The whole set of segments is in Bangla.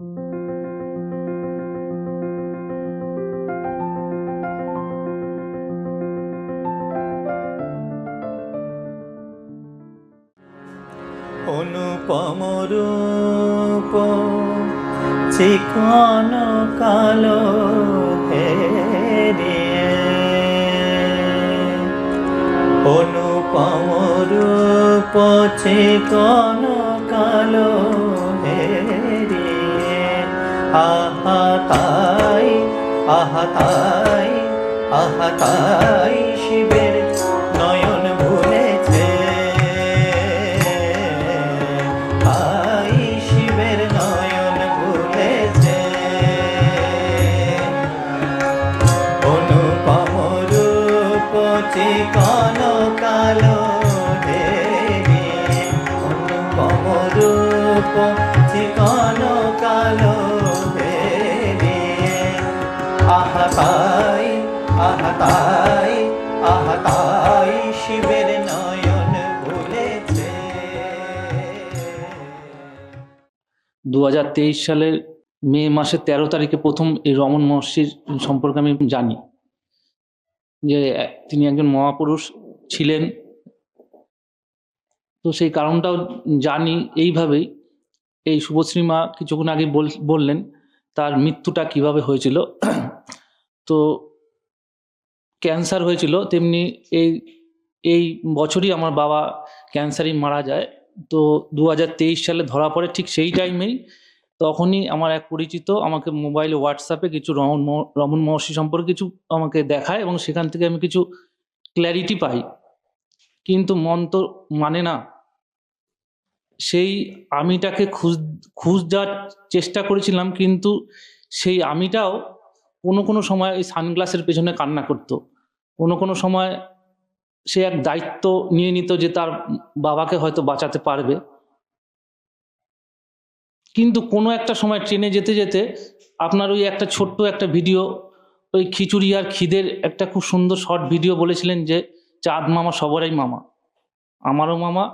অনুপম রূপ চিকন কালো হেরিয়ে। অনুপম রূপ চিকন কালো আহা তাই আহা তাই আহা তাই শিবের নয়ন ভুলেছে। তাই শিবের নয়ন ভুলেছে। অনুপম রূপ চিকন কালো দেবী অনুপম রূপ চিকন কালো আহা তাই আহা শিবের নয়ন দু সালের মে মাসের তেরো তারিখে প্রথম এই রমন মহর্ষির সম্পর্কে আমি জানি। যে, তিনি একজন মহাপুরুষ ছিলেন। তো সেই কারণটাও জানি এইভাবেই। এই শুভশ্রী মা কিছুক্ষণ আগে বল- বললেন, তার মৃত্যুটা কীভাবে হয়েছিল? তো ক্যান্সার হয়েছিল, তেমনি এই এই বছরই আমার বাবা ক্যান্সারই মারা যায়। তো দু হাজার তেইশ সালে ধরা পড়ে ঠিক সেই টাইমেই তখনই আমার এক পরিচিত আমাকে মোবাইলে হোয়াটসঅ্যাপে কিছু রমন রমন মহর্ষি সম্পর্কে কিছু আমাকে দেখায় এবং সেখান থেকে আমি কিছু ক্ল্যারিটি পাই। কিন্তু মন তো মানে না। সেই আমিটাকে খুঁজ খুঁজার চেষ্টা করেছিলাম, কিন্তু সেই আমিটাও কোনো কোনো সময় ওই সানগ্লাসের পেছনে কান্না করতো। কোনো কোনো সময় সে এক দায়িত্ব নিয়ে নিত যে তার বাবাকে হয়তো বাঁচাতে পারবে। কিন্তু কোনো একটা সময় ট্রেনে যেতে যেতে আপনার ওই একটা ছোট্ট একটা ভিডিও, ওই খিচুড়ি আর খিদের একটা খুব সুন্দর শর্ট ভিডিও বলেছিলেন যে, চাঁদ মামা সবারই মামা। আমারও মামা,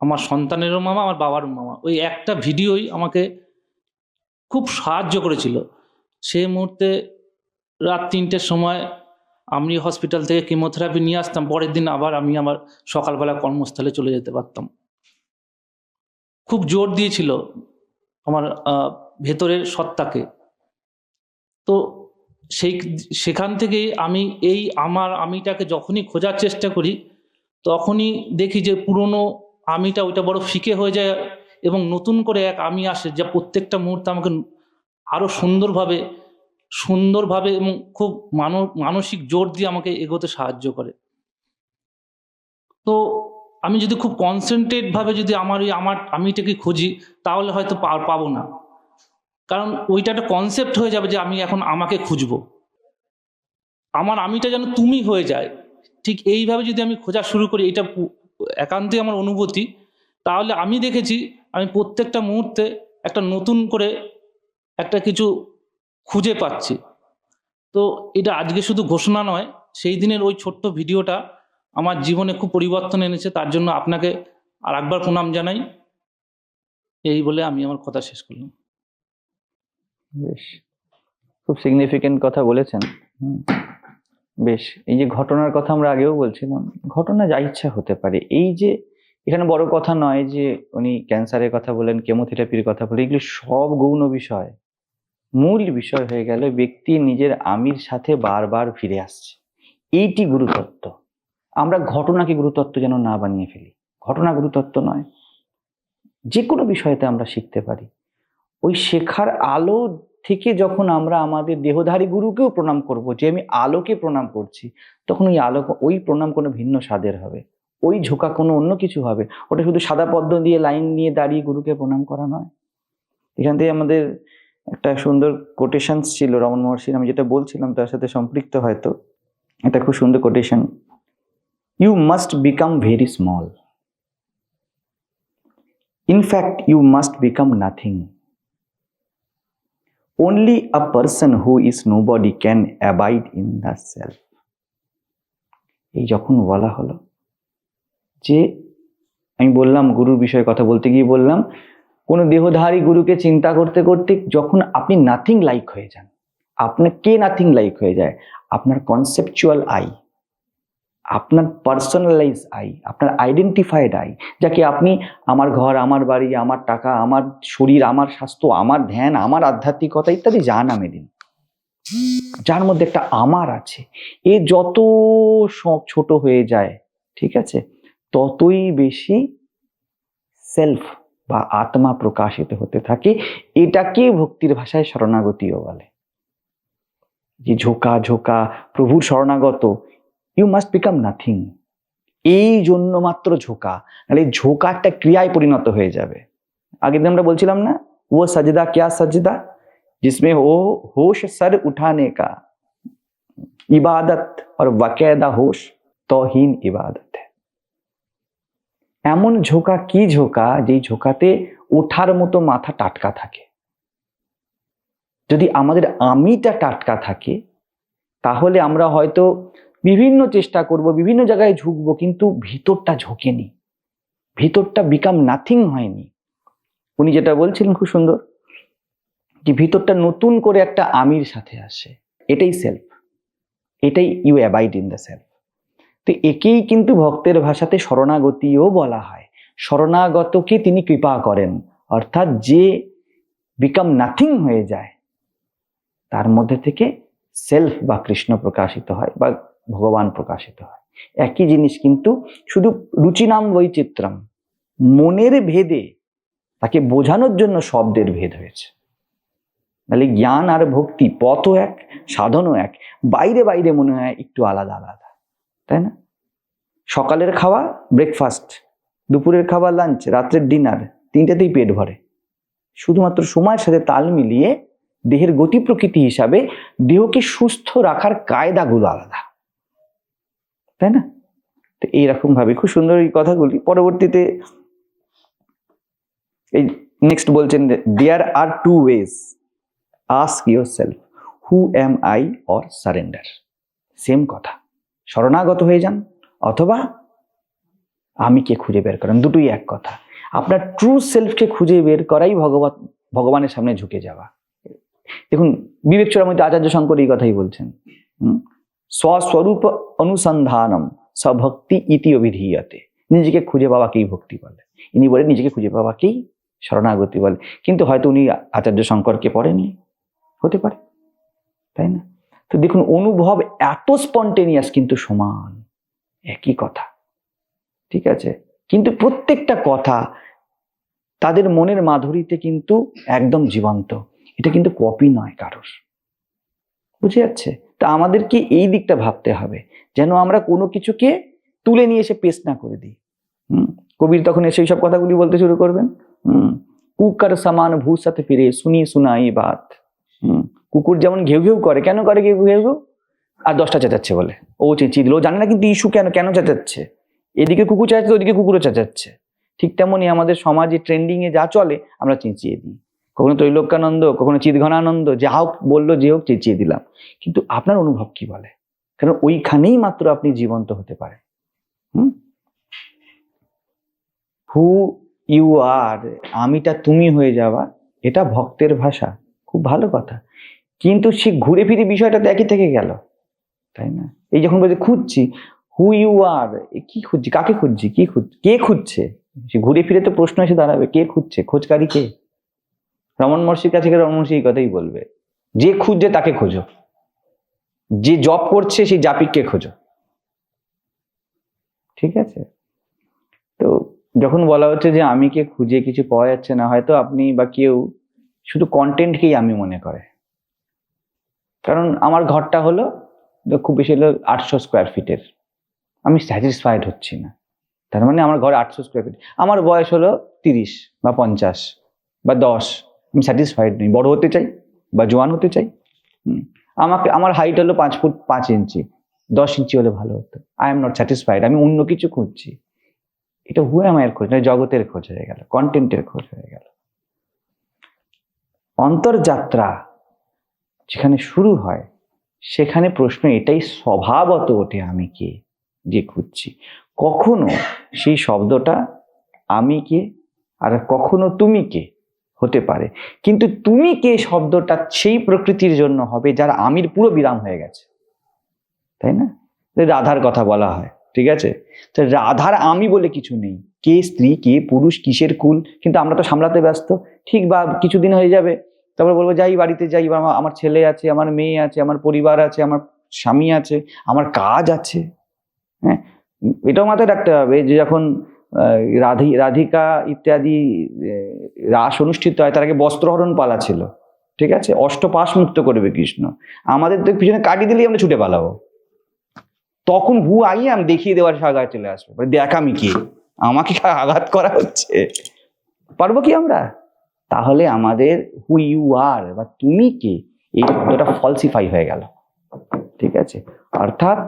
আমার সন্তানেরও মামা, আমার বাবারও মামা। ওই একটা ভিডিওই আমাকে খুব সাহায্য করেছিল। সেই মুহূর্তে রাত তিনটের সময় আমি হসপিটাল থেকে কেমোথেরাপি নিয়ে আসতাম, পরের দিন আবার আমি আমার সকালবেলা কর্মস্থলে চলে যেতে পারতাম। খুব জোর দিয়েছিল আমার ভেতরের সত্তাকে। তো সেই, সেখান থেকেই আমি এই আমার আমিটাকে যখনই খোঁজার চেষ্টা করি, তখনই দেখি যে পুরনো আমিটা ওইটা বড় ফিকে হয়ে যায় এবং নতুন করে এক আমি আসে, যা প্রত্যেকটা মুহূর্তে আমাকে আরও সুন্দরভাবে সুন্দরভাবে এবং খুব মানো- মানসিক জোর দিয়ে আমাকে এগোতে সাহায্য করে। তো আমি যদি খুব কনসেন্ট্রেট ভাবে যদি আমার ওই আমার আমিটাকে খুঁজি, তাহলে হয়তো পাবো না। কারণ ওইটা একটা কনসেপ্ট হয়ে যাবে যে আমি এখন আমাকে খুঁজবো। আমার আমিটা যেন তুমি হয়ে যায়। ঠিক এইভাবে যদি আমি খোঁজা শুরু করি, এটা একান্তই আমার অনুভূতি। তাহলে আমি দেখেছি, আমি প্রত্যেকটা মুহূর্তে একটা নতুন করে একটা কিছু খুঁজে পাচ্ছি। তো এটা আজকে শুধু ঘোষণা নয়, সেই দিনের ওই ছোট্ট ভিডিওটা আমার জীবনে খুব পরিবর্তন এনেছে, তার জন্য আপনাকে আর একবার প্রণাম জানাই। এই বলে আমি আমার কথা শেষ করলাম। বেশ। খুব সিগনিফিকেন্ট কথা বলেছেন। বেশ, এই যে ঘটনার কথা আমরা আগেও বলছিলাম, ঘটনা যা ইচ্ছা হতে পারে। এই যে, এখানে বড় কথা নয় যে উনি ক্যান্সারের কথা বলেন কেমোথেরাপির কথা বলেন, এগুলো সব গৌণ বিষয়। মূল বিষয় হয়ে গেল ব্যক্তি নিজের আমির সাথে বারবার ফিরে আসছে। এইটি গুরুতত্ত্ব। আমরা ঘটনাকে গুরুতত্ত্ব যেন না বানিয়ে ফেলি। ঘটনা গুরুতত্ত্ব নয়। যে কোনো বিষয়তে আমরা শিখতে পারি। ওই শেখার আলো থেকে যখন আমরা আমাদের দেহধারী গুরুকেও প্রণাম করব, যে আমি আলোকে প্রণাম করছি, তখন ওই আলো, ওই প্রণাম কোনো ভিন্ন স্বাদের হবে। ওই ঝোঁকা কোনো অন্য কিছু হবে। ওটা শুধু সাদা পদ্ম দিয়ে লাইন নিয়ে দাঁড়িয়ে গুরুকে প্রণাম করা নয়। এখান থেকে আমাদের একটা সুন্দর কোটেশনস ছিল রমন মহর্ষির, আমি যেটা বলছিলাম তার সাথে সম্পৃক্ত হয়তো। এটা খুব সুন্দর quotation you must become very small in fact you must become nothing only a person who is nobody can abide in the self. এই যখন বলা হলো যে, আমি বললাম, গুরুর বিষয়ে কথা বলতে গিয়ে বললাম কোনো দেহধারী গুরুকে চিন্তা করতে করতে যখন আপনি নাথিং লাইক হয়ে যান, আপনার কে নাথিং লাইক হয়ে যায়? আপনার কনসেপচুয়াল আই আপনার পার্সোনালাইজ আই আপনার আইডেন্টিফাইড আই যাকে আপনি আমার ঘর, আমার বাড়ি, আমার টাকা, আমার শরীর, আমার স্বাস্থ্য, আমার ধ্যান, আমার আধ্যাত্মিকতা ইত্যাদি যা নামে দিন। যার মধ্যে একটা আমার আছে, এ যত ছোট হয়ে যায়, ঠিক আছে, ততই বেশি সেলফ বা আত্মা প্রকাশিত হতে থাকে এটাকে ভক্তির ভাষায় শরণাগতিও বলে যে ঝোঁকা ঝোঁকা প্রভুর শরণাগত ইউ মাস্ট বিকাম নাথিং এই জন্য মাত্র ঝোঁকা নাহলে এই ঝোঁকা একটা ক্রিয়ায় পরিণত হয়ে যাবে আগের দিন আমরা বলছিলাম না ও সজদা ক্যা সজদা जिसमें हो होश सर उठाने का इबादत और वाकैदा होश तोहीन इबादत है এমন ঝোঁকা কি ঝোঁকা যেই ঝোঁকাতে ওঠার মতো মাথা টাটকা থাকে? যদি আমাদের আমিটা টাটকা থাকে, তাহলে আমরা হয়তো বিভিন্ন চেষ্টা করব, বিভিন্ন জায়গায় ঝুঁকবো, কিন্তু ভিতরটা ঝোঁকেনি। ভিতরটা বিকাম নাথিং হয়নি। উনি যেটা বলছিলেন খুব সুন্দর, যে ভিতরটা নতুন করে একটা আমির সাথে আসে। এটাই সেলফ এটাই you abide in the self তো একেই কিন্তু ভক্তের ভাষাতে শরণাগতিও বলা হয়। শরণাগতকে তিনি কৃপা করেন। অর্থাৎ যে বিকাম নাথিং হয়ে যায়, তার মধ্যে থেকে সেলফ বা কৃষ্ণ প্রকাশিত হয় বা ভগবান প্রকাশিত হয়। একই জিনিস কিন্তু শুধু রুচিনাম বৈচিত্র্যম, মনের ভেদে তাকে বোঝানোর জন্য শব্দের ভেদ হয়েছে। তাহলে জ্ঞান আর ভক্তি পথও এক, সাধনও এক, বাইরে বাইরে মনে হয় একটু আলাদা আলাদা। তাই না? সকালের খাওয়া ব্রেকফাস্ট দুপুরের খাওয়া লাঞ্চ রাত্রের ডিনার তিনটাতেই পেট ভরে। শুধুমাত্র সময়ের সাথে তাল মিলিয়ে দেহের গতি প্রকৃতি হিসাবে দেহকে সুস্থ রাখার কায়দাগুলো আলাদা। তাই না? তো এইরকম ভাবে খুব সুন্দর এই কথাগুলি। পরবর্তীতে এই নেক্সট বলছেন there are two ways ask yourself who am I or surrender same কথা। শরণাগত হয়ে যান, অথবা আমি কে খুঁজে বের করেন? দুটোই এক কথা। আপনার ট্রু সেলফকে খুঁজে বের করাই ভগবান ভগবানের সামনে ঝুঁকে যাওয়া। দেখুন, বিবেক চূড়ামণি আচার্য শঙ্কর এই কথাই বলছেন স্বস্বরূপ অনুসন্ধানম সভক্তি ইতি অভিধীয়তে। নিজেকে খুঁজে পাওয়াকেই ভক্তি বলে। ইনি বলে নিজেকে খুঁজে পাওয়াকেই শরণাগতি বলে। কিন্তু হয়তো উনি আচার্য শঙ্করকে পড়েনি হতে পারে, তাই না? তো দেখুন, অনুভব এত স্পন্টেনিয়াস কিন্তু সমান। একই কথা। ঠিক আছে? কিন্তু প্রত্যেকটা কথা তাদের মনের মাধুরীতে কিন্তু একদম জীবন্ত। এটা কিন্তু কপি নয় কারোর। বুঝে যাচ্ছে? তা আমাদেরকে এই দিকটা ভাবতে হবে, যেন আমরা কোনো কিছুকে তুলে নিয়ে এসে পেস্ট না করে দিই। হুম? কবির তখন এসে সব কথাগুলি বলতে শুরু করবেন। হুম? কুকার সমান সাথে ফিরে, শুনি, শুনাই বাত। হুম? কুকুর যেমন ঘেউ ঘেউ করে, কেন করে ঘেউ ঘেউ? আর দশটা চেঁচাচ্ছে বলে। ও চেঁচিয়ে দিল ও জানে না কিন্তু ইস্যু কেন কেন চেঁচাচ্ছে? এদিকে কুকুর চেঁচাচ্ছে, ওদিকে কুকুরও চেঁচাচ্ছে। ঠিক তেমনই আমাদের সমাজে ট্রেন্ডিং এ যা চলে, আমরা চেঁচিয়ে দিই। কখনো ত্রৈলোক্যানন্দ, কখনো চিৎঘনানন্দ যা হোক বলল, যে হোক চেঁচিয়ে দিলাম। কিন্তু আপনার অনুভব কি বলে? কারণ ওইখানেই মাত্র আপনি জীবন্ত হতে পারে হুম? হু ইউ আর আমিটা তুমি হয়ে যাওয়া, এটা ভক্তের ভাষা। খুব ভালো কথা। কিন্তু সে ঘুরে ফিরে বিষয়টা তো একই থেকে গেল। তাই না? এই যখন বলছে, খুঁজছি হু ইউ আর কি খুঁজছি? কাকে খুঁজছি? কি খুঁজ কে খুঁজছে? সে ঘুরে ফিরে তো প্রশ্ন এসে দাঁড়াবে, কে খুঁজছে? খোঁজকারী কে? রমন মহর্ষির কাছে রমন মহর্ষি এই কথাই বলবে, যে খুঁজছে তাকে খোঁজো, যে জব করছে সেই জাপিককে খোঁজো। ঠিক আছে? তো যখন বলা হচ্ছে যে আমি কে খুঁজে কিছু পাওয়া যাচ্ছে না, হয়তো আপনি বা কেউ শুধু কন্টেন্টকেই আমি মনে করে। কারণ আমার ঘরটা হলো খুব বেশি হলো আটশো স্কোয়ার ফিটের আমি স্যাটিসফাইড হচ্ছি না। তার মানে আমার ঘরে আটশো স্কোয়ার ফিট আমার বয়স হলো তিরিশ বা পঞ্চাশ বা দশ। আমি স্যাটিসফাইড নই। বড় হতে চাই বা জোয়ান হতে চাই। আমাকে, আমার হাইট হলো পাঁচ ফুট পাঁচ ইঞ্চি। দশ ইঞ্চি হলে ভালো হতো। আই এম নট স্যাটিসফাইড আমি অন্য কিছু খুঁজছি। এটা হুয়ে মায়ের খোঁজ? নয় জগতের খোঁজ হয়ে গেল। কন্টেন্টের খোঁজ হয়ে গেল। অন্তর্যাত্রা যেখানে শুরু হয় সেখানে প্রশ্ন এটাই স্বভাবত ওঠে, আমি কে? যে খুঁজছি। কখনো সেই শব্দটা আমি কে আর কখনো তুমি কে হতে পারে। কিন্তু তুমি কে শব্দটা সেই প্রকৃতির জন্য হবে যার আমির পুরো বিরাম হয়ে গেছে। তাই না? রাধার কথা বলা হয়, ঠিক আছে? তো রাধার আমি বলে কিছু নেই। কে স্ত্রী, কে পুরুষ, কিসের কুল? কিন্তু আমরা তো সামলাতে ব্যস্ত। ঠিক বা কিছুদিন হয়ে যাবে। তারপর বলব, যাই, বাড়িতে যাই আমার- ছেলে আছে, আমার মেয়ে আছে, আমার পরিবার আছে, আমার স্বামী আছে, আমার কাজ আছে। হ্যাঁ? এটাও মাথায় রাখতে হবে যে যখন রাধি, রাধিকা ইত্যাদি রাস অনুষ্ঠিত হয়, তার আগে বস্ত্রহরণ পালা ছিল, ঠিক আছে? অষ্টপাশ মুক্ত করবে কৃষ্ণ। আমাদের তো পিছনে কাটি দিলেই আমরা ছুটে পালাবো। তখন হু আই আমি দেখিয়ে দেওয়ার সাগায় চলে আসবে। দেখ আমি কি? আমাকে আঘাত করা হচ্ছে? পারব কি আমরা? তাহলে আমাদের হু ইউ আর বা তুমি কে, এই শব্দটা ফলসিফাই হয়ে গেল। ঠিক আছে? অর্থাৎ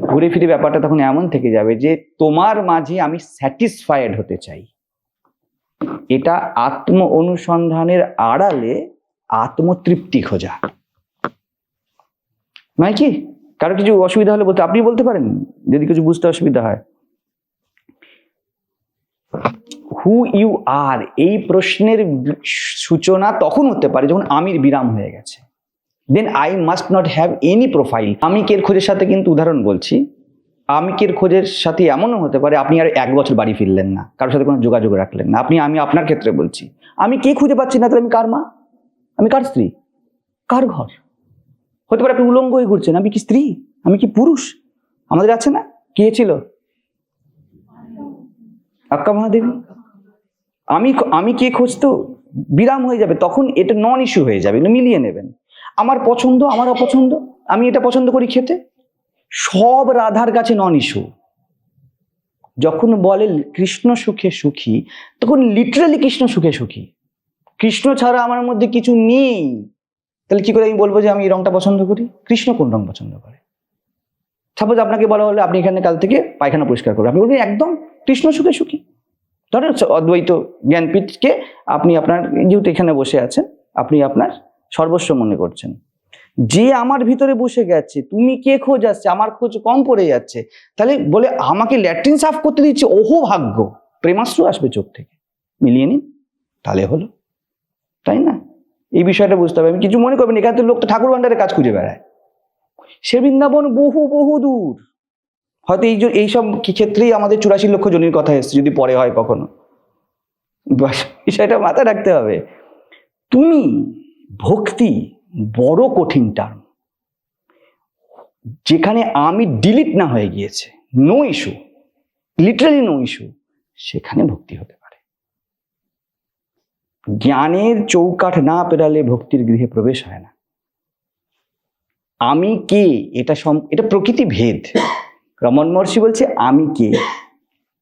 ঘুরে ফিরে ব্যাপারটা তখন এমন থেকে যাবে যে তোমার মাঝে আমি স্যাটিসফাইড হতে চাই। এটা আত্ম অনুসন্ধানের আড়ালে আত্মতৃপ্তি খোঁজা। নয় কি? কারও কিছু অসুবিধা হলে বলতে, আপনি বলতে পারেন, যদি কিছু বুঝতে অসুবিধা হয়। হু ইউ আর এই প্রশ্নের সূচনা তখন হতে পারে যখন আমির বিরাম হয়ে গেছে। Then I must not have any profile আমিকের খোঁজের সাথে কিন্তু উদাহরণ বলছি। আমিকের খোঁজের সাথে এমনও হতে পারে, আপনি আর এক বছর বাড়ি ফিরলেন না। কারোর সাথে কোনো যোগাযোগ রাখলেন না। আপনি, আমি আপনার ক্ষেত্রে বলছি, আমি কে খুঁজে পাচ্ছি না? তাহলে আমি কার মা? আমি কার স্ত্রী? কার ঘর? হতে পারে আপনি উলঙ্গ হয়ে ঘুরছেন। আমি কি স্ত্রী? আমি কি পুরুষ? আমাদের আছে না? কে ছিল? আক্কা মহাদেবী? আমি আমি কে খুঁজতো? বিরাম হয়ে যাবে, তখন এটা নন ইস্যু হয়ে যাবে মিলিয়ে নেবেন। আমার পছন্দ, আমার অপছন্দ, আমি এটা পছন্দ করি খেতে। সব রাধার কাছে নন ইস্যু যখন বলে কৃষ্ণ সুখে সুখী, তখন লিটারালি কৃষ্ণ সুখে সুখী। কৃষ্ণ ছাড়া আমার মধ্যে কিছু নেই। তাহলে কি করে আমি বলব যে আমি এই রংটা পছন্দ করি? কৃষ্ণ কোন রং পছন্দ করে? সাপোজ আপনাকে বলা হলো, আপনি এখানে কাল থেকে পায়খানা পরিষ্কার করবেন। আপনি বলবেন, একদম কৃষ্ণ সুখে সুখী। ধরেন অদ্বৈত জ্ঞানপীঠকে আপনি আপনার যেহেতু এখানে বসে আছেন, আপনি আপনার সর্বস্ব মনে করছেন। যে আমার ভিতরে বসে গেছে, তুমি কে খোঁজ আসছে, আমার খোঁজ কম পড়ে যাচ্ছে, তাহলে বলে আমাকে ল্যাট্রিন সাফ করতে দিচ্ছে, ওহো ভাগ্য। প্রেমাশ্রু আসবে চোখ থেকে। মিলিয়ে নিন, তাহলে হলো। তাই না? এই বিষয়টা বুঝতে হবে। আমি কিছু মনে করবেন এখানে তো লোক তো ঠাকুর ভান্ডারে কাজ খুঁজে বেড়ায়। সে বৃন্দাবন বহু বহু দূর। হয়তো এই এইসব ক্ষেত্রেই আমাদের চুরাশি লক্ষ জনের কথা এসছে, যদি পরে হয় কখনো। বিষয়টা মাথায় রাখতে হবে। তুমি ভক্তি বড় কঠিন টার্ম যেখানে আমি ডিলিট না হয়ে গিয়েছে no issue literally no issue সেখানে ভক্তি হতে পারে। জ্ঞানের চৌকাঠ না পেরালে ভক্তির গৃহে প্রবেশ হয় না। আমি কে? এটা এটা প্রকৃতি ভেদ। রমন মহর্ষি বলছে, আমি কে?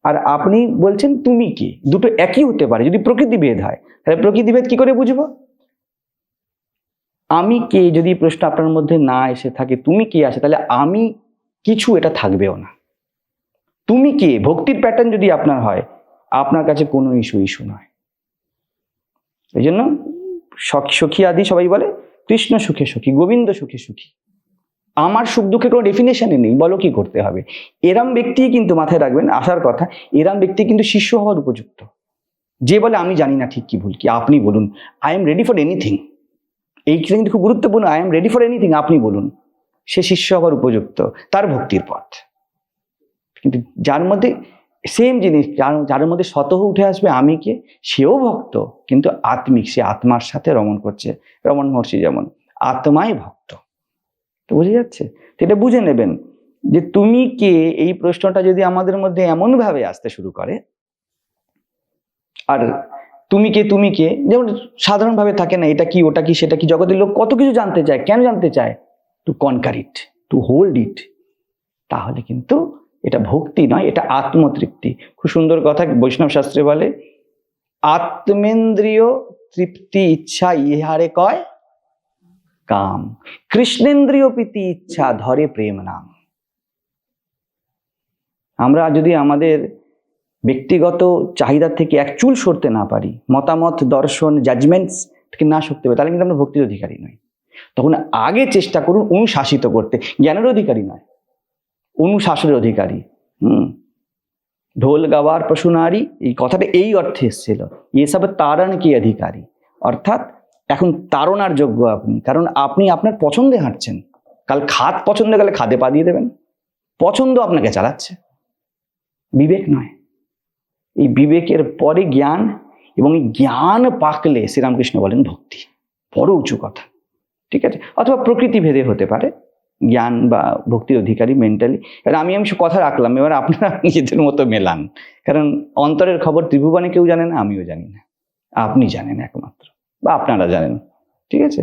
আর আপনি বলছেন, তুমি কে? দুটো একই হতে পারে, যদি প্রকৃতি ভেদ হয়। তাহলে প্রকৃতি ভেদ কি করে বুঝব? আমি কে? যদি প্রশ্ন আপনার মধ্যে না এসে থাকে, তুমি কে? আসে, তাহলে আমি কিছু, এটা থাকবেও না। তুমি কে? ভক্তির প্যাটার্ন যদি আপনার হয়, আপনার কাছে কোনো ইস্যু ইস্যু নয়। এই জন্য সখী আদি সবাই বলে, কৃষ্ণ সুখে সুখী, গোবিন্দ সুখে সুখী। আমার সুখ দুঃখের কোনো ডেফিনেশনই নেই, বলো কি করতে হবে? এরাম ব্যক্তি কিন্তু মাথায় রাখবেন, আসার কথা, এরাম ব্যক্তি কিন্তু শিষ্য হওয়ার উপযুক্ত। যে বলে আমি জানি না ঠিক কি ভুল কি, আপনি বলুন I am ready for anything এই কিন্তু খুব গুরুত্বপূর্ণ I am ready for anything আপনি বলুন। সে শিষ্য হওয়ার উপযুক্ত, তার ভক্তির পথ। কিন্তু যার মধ্যে সেম জিনিস, যার যার মধ্যে শতহ উঠে আসবে, আমি কে? সেও ভক্ত, কিন্তু আত্মিক, সে আত্মার সাথে রমণ করছে। রমণ মহর্ষি যেমন, আত্মাই ভক্ত। বুঝে যাচ্ছে? এটা বুঝে নেবেন যে তুমি কে? এই প্রশ্নটা যদি আমাদের মধ্যে এমন ভাবে আসতে শুরু করে, আর তুমি কে তুমি কে? যেমন সাধারণভাবে থাকে না, এটা কি, ওটা কি, সেটা কি? জগতের লোক কত কিছু জানতে চায়, কেন জানতে চায়? To conquer it to hold it তাহলে কিন্তু এটা ভক্তি নয়, এটা আত্মতৃপ্তি। খুব সুন্দর কথা বৈষ্ণব শাস্ত্রে বলে, আত্মেন্দ্রিয় তৃপ্তি ইচ্ছা ইহারে কয়? কাম। কৃষ্ণেন্দ্রিয় প্রীতি ইচ্ছা, ধরে প্রেম নাম। আমরা যদি আমাদের ব্যক্তিগত চাহিদা থেকে এক চুল সরতে না পারি, মতামত, দর্শন জাজমেন্টস থেকে না সরতে পারি, তাহলে কিন্তু আমরা ভক্তির অধিকারী নই। তখন আগে চেষ্টা করুন অনুশাসিত করতে। জ্ঞানের অধিকারী নয়, অনুশাসনের অধিকারী। হুম। ঢোল গাওয়ার পশু নারী, এই কথাটা এই অর্থে এসেছিল। এসব তারণ কি অধিকারী? অর্থাৎ এখন তাড়নার যোগ্য আপনি। কারণ আপনি আপনার পছন্দে হাঁটছেন। কাল খাদ পছন্দে গেলে খাদে পা দিয়ে দেবেন। পছন্দ আপনাকে চালাচ্ছে। বিবেক নয়। এই বিবেকের পরে জ্ঞান এবং এই জ্ঞান পাকলে শ্রীরামকৃষ্ণ বলেন ভক্তি। বড় উঁচু কথা। ঠিক আছে? অথবা প্রকৃতি ভেদে হতে পারে। জ্ঞান বা ভক্তির অধিকারী মেন্টালি এবার আমি আমি কথা রাখলাম। এবার আপনারা নিজেদের মতো মেলান। কারণ অন্তরের খবর ত্রিভুবনে কেউ জানে না, আমিও জানি না। আপনি জানেন একমাত্র। বা আপনারা জানেন ঠিক আছে?